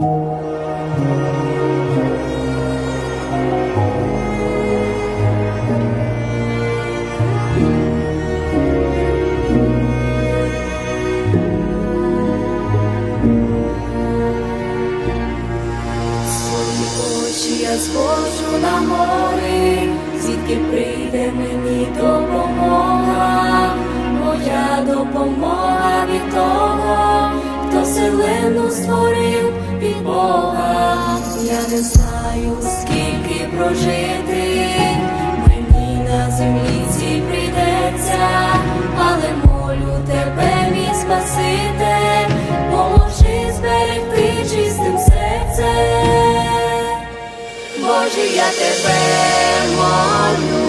Я звожу на гори, звідки прийде мені допомога, моя допомога від того, хто вселену створив Бога. Я не знаю, скільки прожити, мені на землі цій прийдеться, але молю тебе, мій Спаситель, поможи зберегти чистим серцем. Боже, я тебе молю,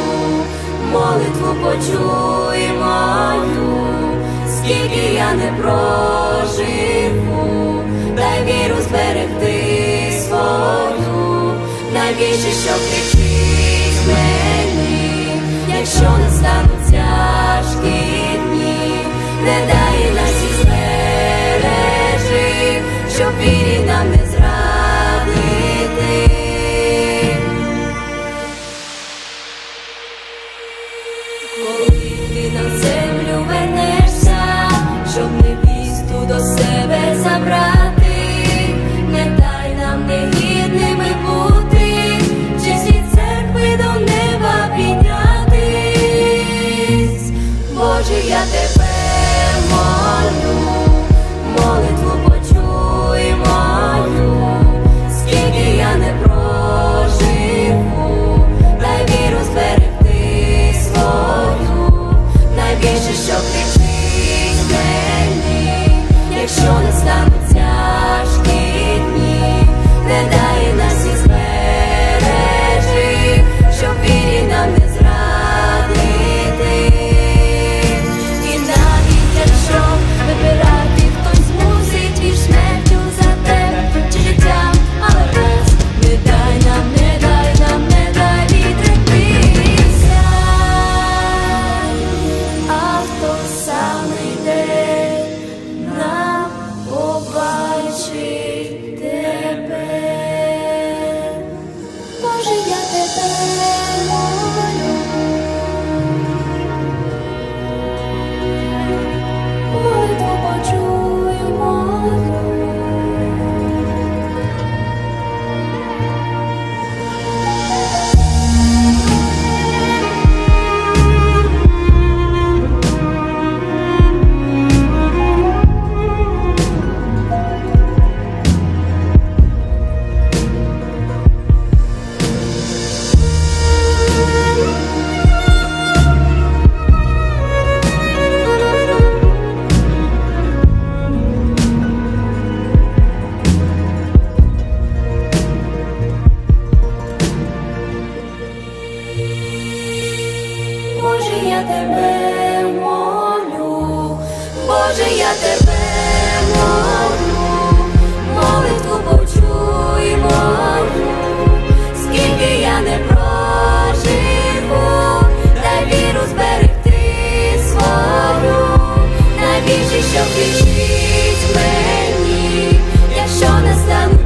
молитву почуй мою, скільки я не проживу, дай віру зберегти свою, найбільше, що кричить мені, якщо не стануть тяжкі дні, не дай нас і збережи, щоб вірі нам не зрадити. Коли ти на землю вернешся, щоб невісту до себе забрати, Боже, я тебе молю, Боже, я тебе молю, молитву почуй мою, скільки я не проживу, та віру зберегти свою, найбільше, що кричить мені, якщо не стану.